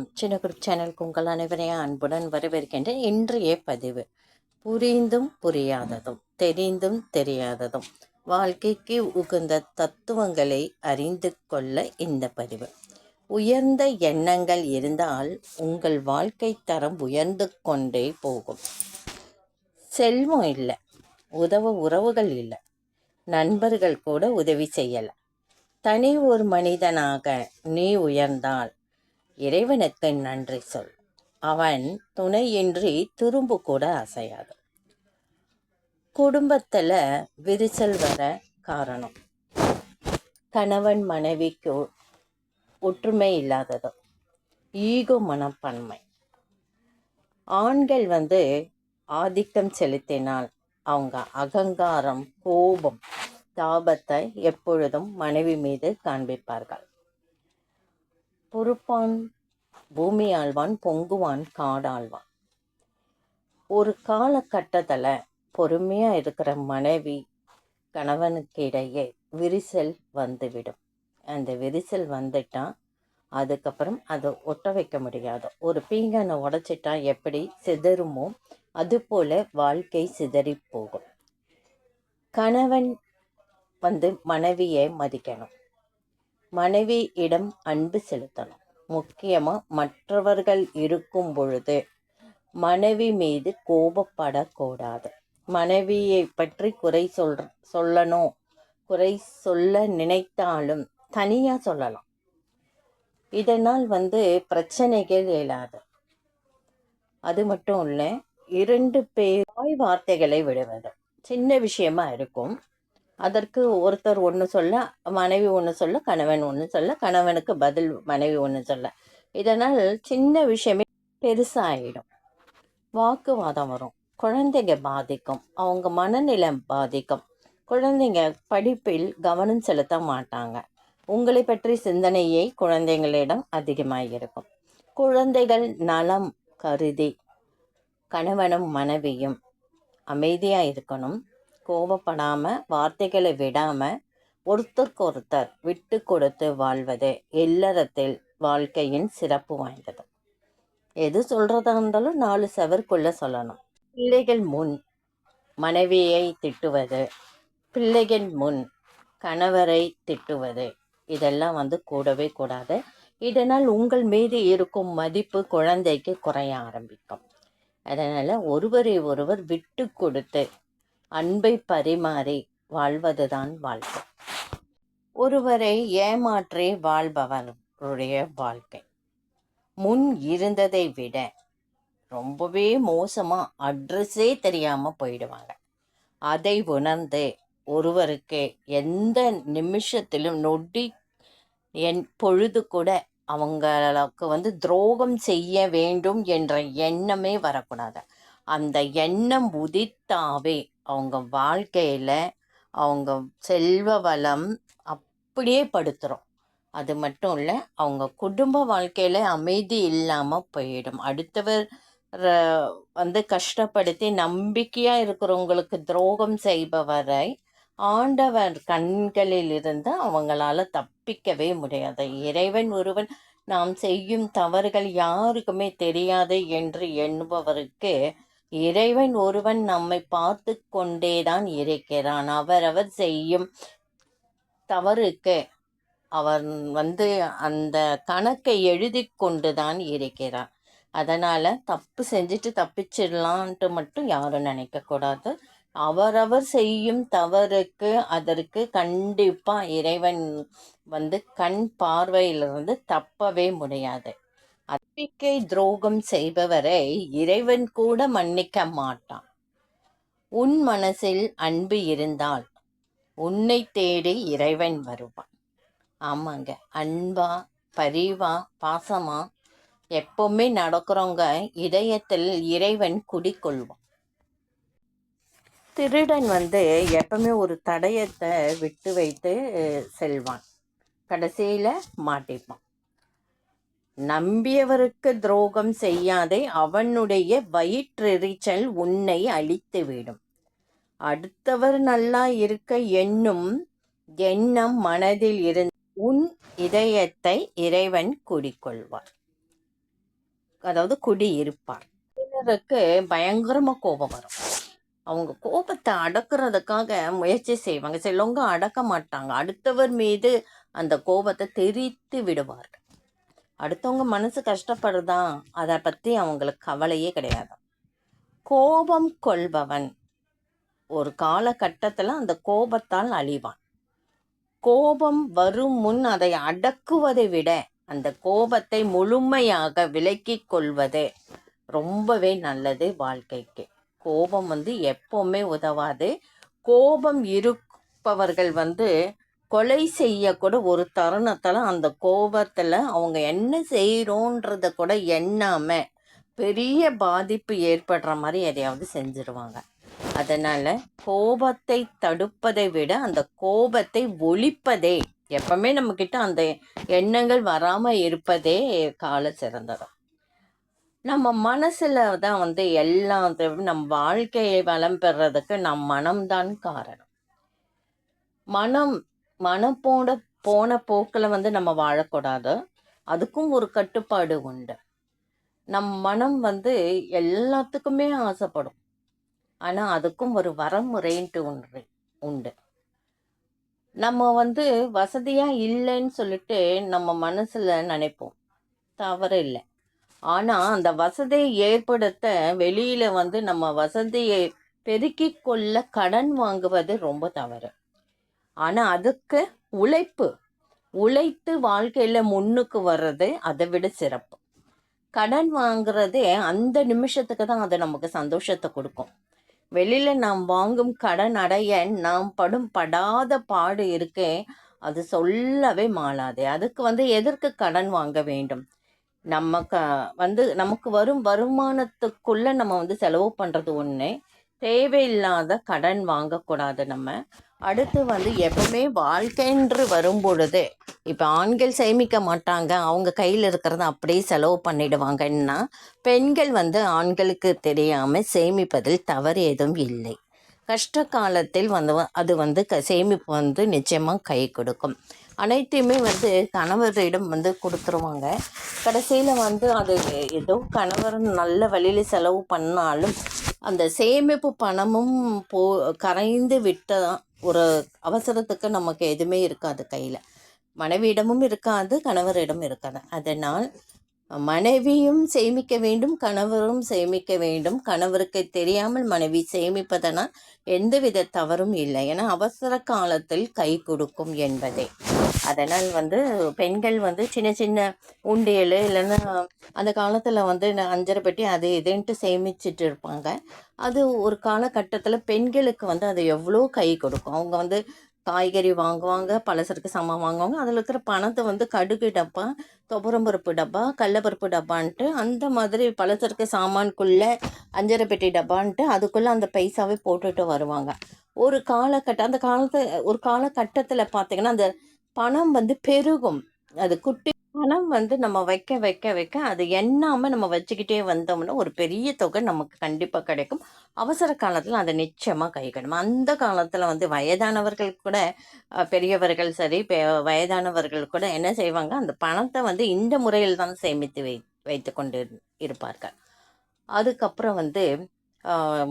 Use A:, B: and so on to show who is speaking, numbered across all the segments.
A: வணக்கம் சின்ன குரூப் சேனலுக்கு உங்கள் அனைவரையும் அன்புடன் வரவேற்கின்ற இன்றைய பதிவு புரிந்தும் புரியாததும் தெரிந்தும் தெரியாததும் வாழ்க்கைக்கு உகந்த தத்துவங்களை அறிந்து கொள்ள இந்த பதிவு. உயர்ந்த எண்ணங்கள் இருந்தால் உங்கள் வாழ்க்கை தரம் உயர்ந்து கொண்டே போகும். செல்வம் இல்லை உதவ உறவுகள் இல்லை நண்பர்கள் கூட உதவி செய்யலை. தனி ஒரு மனிதனாக நீ உயர்ந்தால் இறைவனுக்கு நன்றி சொல். அவன் துணையின்றி துரும்பு கூட அசையாது. குடும்பத்தில் விரிசல் வர காரணம். கணவன் மனைவிக்கு ஒற்றுமை இல்லாததும் ஈகோ மனப்பான்மை. ஆண்கள் வந்து ஆதிக்கம் செலுத்தினால் அவங்க அகங்காரம் கோபம் தாபத்தை எப்பொழுதும் மனைவி மீது காண்பிப்பார்கள். பொறுப்பான் பூமி ஆழ்வான் பொங்குவான் காடாழ்வான். ஒரு காலகட்டத்தில் பொறுமையாக இருக்கிற மனைவி கணவனுக்கு இடையே விரிசல் வந்துவிடும். அந்த விரிசல் வந்துட்டா அதுக்கப்புறம் அதை ஒட்ட வைக்க முடியாது. ஒரு பீங்கனை உடச்சிட்டா எப்படி சிதறுமோ அதுபோல வாழ்க்கை சிதறி போகும். கணவன் வந்து மனைவியை மதிக்கணும். மனைவியிடம் அன்பு செலுத்தணும். முக்கியமாக மற்றவர்கள் இருக்கும் பொழுது மனைவி மீது கோபப்படக்கூடாது. மனைவியை பற்றி குறை சொல் சொல்லணும். குறை சொல்ல நினைத்தாலும் தனியாக சொல்லலாம். இதனால் வந்து பிரச்சனைகள் இயலாது. அது மட்டும் இல்லை இரண்டு பேர் வாய் வார்த்தைகளை விடுவது சின்ன விஷயமா இருக்கும். அதற்கு ஒருத்தர் ஒன்று சொல்ல மனைவி ஒன்று சொல்ல கணவன் ஒன்று சொல்ல கணவனுக்கு பதில் மனைவி ஒன்று சொல்ல. இதனால் சின்ன விஷயமே பெருசாகிடும் வாக்குவாதம் வரும். குழந்தைங்க பாதிக்கும். அவங்க மனநிலை பாதிக்கும். குழந்தைங்க படிப்பில் கவனம் செலுத்த மாட்டாங்க. உங்களை பற்றி சிந்தனையை குழந்தைங்களிடம் அதிகமாக இருக்கும் குழந்தைகள் நலம் கருதி கணவனும் மனைவியும் அமைதியாக இருக்கணும். கோபப்படாமல் வார்த்தைகளை விடாமல் ஒருத்தருக்கு ஒருத்தர் விட்டு கொடுத்து வாழ்வது இல்லறத்தில் வாழ்க்கையின் சிறப்பு வாய்ந்தது. எது சொல்கிறதா இருந்தாலும் நாலு செவருக்குள்ளே சொல்லணும். பிள்ளைகள் முன் மனைவியை திட்டுவது பிள்ளைகள் முன் கணவரை திட்டுவது இதெல்லாம் வந்து கூடவே கூடாது. இதனால் உங்கள் மீது இருக்கும் மதிப்பு குழந்தைக்கு குறைய ஆரம்பிக்கும். அதனால் ஒருவரை ஒருவர் விட்டு கொடுத்து அன்பை பரிமாறி வாழ்வதுதான் வாழ்க்கை. ஒருவரை ஏமாற்றி வாழ்பவருடைய வாழ்க்கை. முன் இருந்ததை விட ரொம்பவே மோசமாக அட்ரஸே தெரியாமல் போயிடுவாங்க. அதை உணர்ந்து ஒருவருக்கு எந்த நிமிஷத்திலும் நொடி என் பொழுது கூட அவங்களுக்கு வந்து துரோகம் செய்ய வேண்டும் என்ற எண்ணமே வரக்கூடாது. அந்த எண்ணம் உதித்தாவே அவங்க வாழ்க்கையில் அவங்க செல்வ வளம் அப்படியே படுத்துகிறோம் அது மட்டும் இல்லை அவங்க குடும்ப வாழ்க்கையில் அமைதி இல்லாமல் போயிடும். அடுத்தவர் வந்து கஷ்டப்படுத்தி நம்பிக்கையாக இருக்கிறவங்களுக்கு துரோகம் செய்பவரை ஆண்டவர் கண்களில் இருந்து அவங்களால தப்பிக்கவே முடியாது. இறைவன் ஒருவன் நாம் செய்யும் தவறுகள் யாருக்குமே தெரியாது என்று எண்ணுபவருக்கு இறைவன் ஒருவன் நம்மை பார்த்து கொண்டேதான் இருக்கிறான். அவரவர் செய்யும் தவறுக்கு அவர் வந்து அந்த கணக்கை எழுதி கொண்டு தான் இருக்கிறார். அதனால் தப்பு செஞ்சுட்டு தப்பிச்சிடலான்ட்டு மட்டும் யாரும் நினைக்கக்கூடாது அவரவர் செய்யும் தவறுக்கு அதற்கு கண்டிப்பாக இறைவன் வந்து கண் பார்வையிலிருந்து தப்பவே முடியாது. நம்பிக்கை துரோகம் செய்பவரை இறைவன் கூட மன்னிக்க மாட்டான். உன் மனசில் அன்பு இருந்தால் உன்னை தேடி இறைவன் வருவான். ஆமாங்க அன்பா பரிவா பாசமா எப்பவுமே நடக்கிறவங்க இதயத்தில் இறைவன் குடிக்கொள்வான். திருடன் வந்து எப்பவுமே ஒரு தடயத்தை விட்டு வைத்து செல்வான். கடைசியில் மாட்டிப்பான். நம்பியவருக்கு துரோகம் செய்யாதே அவனுடைய வயிற்றெரிச்சல் உன்னை அழித்துவிடும். அடுத்தவர் நல்லா இருக்க எண்ணும் எண்ணம் மனதில் இருந்து உன் இதயத்தை இறைவன் குடிக்கொள்வார் அதாவது குடியிருப்பார். சிலருக்கு பயங்கரமா கோபம் வரும். அவங்க கோபத்தை அடக்குறதுக்காக முயற்சி செய்வாங்க. சிலவங்க அடக்க மாட்டாங்க. அடுத்தவர் மீது அந்த கோபத்தை தெரித்து விடுவார்கள். அடுத்தவங்க மனசு கஷ்டப்படுதா அதை பற்றி அவங்களுக்கு கவலையே கிடையாது. கோபம் கொள்பவன் ஒரு காலகட்டத்தில் அந்த கோபத்தால் அழிவான். கோபம் வரும் முன் அதை அடக்குவதை விட அந்த கோபத்தை முழுமையாக விலக்கி கொள்வது ரொம்பவே நல்லது வாழ்க்கைக்கு. கோபம் வந்து எப்போவுமே உதவாது. கோபம் இருப்பவர்கள் வந்து கொலை செய்யக்கூட ஒரு தருணத்தில் அந்த கோபத்தில் அவங்க என்ன செய்கிறோன்றத கூட எண்ணாமல் பெரிய பாதிப்பு ஏற்படுற மாதிரி எதையாவது செஞ்சிருவாங்க. அதனால் கோபத்தை தடுப்பதை விட அந்த கோபத்தை ஒழிப்பதே எப்பவுமே நம்மக்கிட்ட அந்த எண்ணங்கள் வராமல் இருப்பதே கால சிறந்ததும். நம்ம மனசில் தான் வந்து எல்லாத்தையும் நம் வாழ்க்கையை வளம் பெறதுக்கு நம் மனம்தான் காரணம். மனம் மனப்போட போன போக்கில் வந்து நம்ம வாழக்கூடாது. அதுக்கும் ஒரு கட்டுப்பாடு உண்டு. நம் மனம் வந்து எல்லாத்துக்குமே ஆசைப்படும். ஆனால் அதுக்கும் ஒரு வரமுறைன்ட்டு ஒன்று உண்டு. நம்ம வந்து வசதியாக இல்லைன்னு சொல்லிட்டு நம்ம மனசில் நினைப்போம். தவறு இல்லை. ஆனால் அந்த வசதியை ஏற்படுத்த வெளியில் வந்து நம்ம வசதியை பெருக்கிக் கொள்ள கடன் வாங்குவது ரொம்ப தவறு. ஆனால் அதுக்கு உழைப்பு. உழைத்து வாழ்க்கையில் முன்னுக்கு வர்றது அதை விட சிறப்பு. கடன் வாங்குறதே அந்த நிமிஷத்துக்கு தான் அது நமக்கு சந்தோஷத்தை கொடுக்கும். வெளியில் நாம் வாங்கும் கடன் அடைய நாம் படும் படாத பாடு இருக்கே அது சொல்லவே மாளாது. அதுக்கு வந்து எதற்கு கடன் வாங்க வேண்டும்? நம்ம க வந்து நமக்கு வரும் வருமானத்துக்குள்ளே நம்ம வந்து செலவு பண்ணுறது ஒன்று தேவையில்லாத கடன் வாங்கக்கூடாது நம்ம. அடுத்து வந்து எப்பவுமே வாழ்க்கைன்று வரும் பொழுது இப்போ ஆண்கள் சேமிக்க மாட்டாங்க அவங்க கையில் இருக்கிறத அப்படியே செலவு பண்ணிடுவாங்கன்னா பெண்கள் வந்து ஆண்களுக்கு தெரியாமல் சேமிப்பதில் தவறு எதுவும் இல்லை. கஷ்ட காலத்தில் வந்து அது வந்து க சேமிப்பு வந்து நிச்சயமாக கை கொடுக்கும். அனைத்தையுமே வந்து கணவரிடம் வந்து கொடுத்துருவாங்க. கடைசியில் வந்து அது ஏதோ கணவர் நல்ல வழியில் செலவு பண்ணாலும் அந்த சேமிப்பு பணமும் போ கரைந்து விட்ட ஒரு அவசரத்துக்கு நமக்கு எதுவுமே இருக்காது கையில். மனைவியிடமும் இருக்காது கணவரிடம் இருக்காது. அதனால் மனைவியும் சேமிக்க வேண்டும் கணவரும் சேமிக்க வேண்டும். கணவருக்கு தெரியாமல் மனைவி சேமிப்பதனால் எந்தவித தவறும் இல்லை. என அவசர காலத்தில் கை கொடுக்கும் என்பதே. அதனால் வந்து பெண்கள் வந்து சின்ன சின்ன உண்டியல் இல்லைன்னா அந்த காலத்தில் வந்து அஞ்சரை பெட்டி அது இதுன்ட்டு சேமிச்சிட்டு இருப்பாங்க. அது ஒரு காலகட்டத்தில் பெண்களுக்கு வந்து அது எவ்வளோ கை கொடுக்கும். அவங்க வந்து காய்கறி வாங்குவாங்க பலசருக்கு சாமான் வாங்குவாங்க. அதில் இருக்கிற பணத்தை வந்து கடுகு டப்பா துவரம்பருப்பு டப்பா கடலப்பருப்பு டப்பான்ட்டு அந்த மாதிரி பலசருக்கு சாமான்குள்ளே அஞ்சரை பெட்டி டப்பான்ட்டு அதுக்குள்ளே அந்த பைசாவே போட்டுட்டு வருவாங்க. ஒரு காலகட்டம் அந்த காலத்து ஒரு காலகட்டத்தில் பார்த்திங்கன்னா அந்த பணம் வந்து பெருகும். அது குட்டி பணம் வந்து நம்ம வைக்க வைக்க வைக்க அது எண்ணாமல் நம்ம வச்சுக்கிட்டே வந்தோம்னா ஒரு பெரிய தொகை நமக்கு கண்டிப்பாக கிடைக்கும். அவசர காலத்தில் அதை நிச்சயமாக கை அந்த காலத்தில் வந்து வயதானவர்கள் கூட பெரியவர்கள் சரி வயதானவர்கள் கூட என்ன செய்வாங்க? அந்த பணத்தை வந்து இந்த முறையில் தான் சேமித்து வை வைத்து கொண்டு இருப்பார்கள். அதுக்கப்புறம் வந்து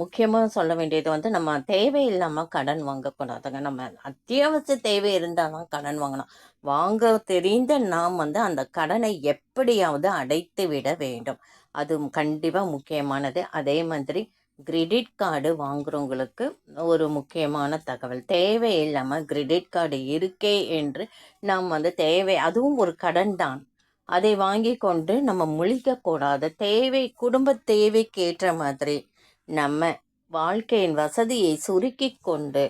A: முக்கியமாக சொல்ல வேண்டியது வந்து நம்ம தேவையில்லாமல் கடன் வாங்கக்கூடாதுங்க. நம்ம அத்தியாவசிய தேவை இருந்தால் தான் கடன் வாங்கணும். வாங்க தெரிந்த நாம் வந்து அந்த கடனை எப்படியாவது அடைத்து விட வேண்டும். அது கண்டிப்பாக முக்கியமானது. அதே மாதிரி கிரெடிட் கார்டு வாங்குறவங்களுக்கு ஒரு முக்கியமான தகவல். தேவையில்லாமல் கிரெடிட் கார்டு இருக்கே என்று நாம் வந்து தேவை அதுவும் ஒரு கடன் தான். அதை வாங்கி கொண்டு நம்ம முழிக்கக்கூடாது. தேவை குடும்ப தேவைக்கு ஏற்ற மாதிரி நம்ம வாழ்க்கையின் வசதியை சுருக்கி கொண்டு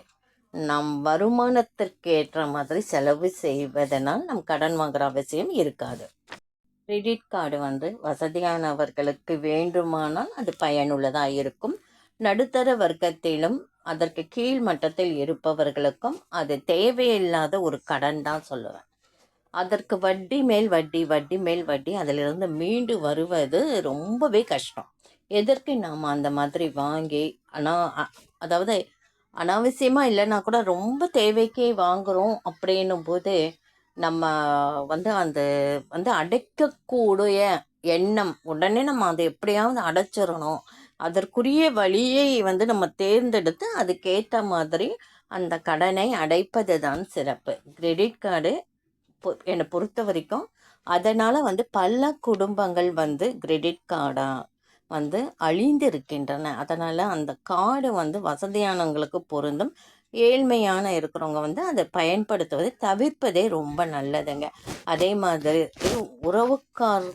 A: நம் வருமானத்திற்கு ஏற்ற மாதிரி செலவு செய்வதனால் நம் கடன் வாங்குகிற அவசியம் இருக்காது. கிரெடிட் கார்டு வந்து வசதியானவர்களுக்கு வேண்டுமானால் அது பயனுள்ளதாக இருக்கும். நடுத்தர வர்க்கத்திலும் அதற்கு கீழ் மட்டத்தில் இருப்பவர்களுக்கும் அது தேவையில்லாத ஒரு கடன் தான் சொல்லுவேன். அதற்கு வட்டி மேல் வட்டி வட்டி மேல் வட்டி அதிலிருந்து மீண்டு வருவது ரொம்பவே கஷ்டம். எதற்கு நாம் அந்த மாதிரி வாங்கி ஆனால் அதாவது அனாவசியமாக இல்லைன்னா கூட ரொம்ப தேவைக்கே வாங்குகிறோம் அப்படின்னும் போது நம்ம வந்து அந்த வந்து அடைக்கக்கூடிய எண்ணம் உடனே நம்ம அதை எப்படியாவது அடைச்சிடணும். அதற்குரிய வழியை வந்து நம்ம தேர்ந்தெடுத்து அதுக்கேற்ற மாதிரி அந்த கடனை அடைப்பது தான் சிறப்பு. கிரெடிட் கார்டு என்னை பொறுத்த வரைக்கும் அதனால் வந்து பல குடும்பங்கள் வந்து கிரெடிட் கார்டாக வந்து அழிந்திருக்கின்றன. அதனால் அந்த காடு வந்து வசதியானவங்களுக்கு பொருந்தும். ஏழ்மையான இருக்கிறவங்க வந்து அதை பயன்படுத்துவதை தவிர்ப்பதே ரொம்ப நல்லதுங்க. அதே மாதிரி உறவுக்கார்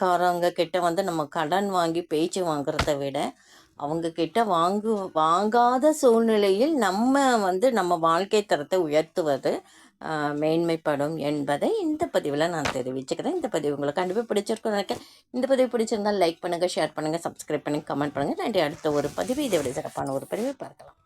A: காரங்க கிட்ட வந்து நம்ம கடன் வாங்கி பேச்சு வாங்குறத விட அவங்க கிட்ட வாங்கு வாங்காத சூழ்நிலையில் நம்ம வந்து நம்ம வாழ்க்கை தரத்தை உயர்த்துவது மேன்மைப்படும் என்பதை இந்த பதிவில் நான் தெரிவிச்சுக்கிறேன். இந்த பதிவு உங்களுக்கு கண்டிப்பாக பிடிச்சிருக்கும் நினைக்கிறேன். இந்த பதிவு பிடிச்சிருந்தால் லைக் பண்ணுங்கள் ஷேர் பண்ணுங்கள் சப்ஸ்கிரைப் பண்ணி கமெண்ட் பண்ணுங்கள் நன்றி அடுத்த ஒரு பதிவு இதை விட சிறப்பான ஒரு பதிவை பார்க்கலாம்.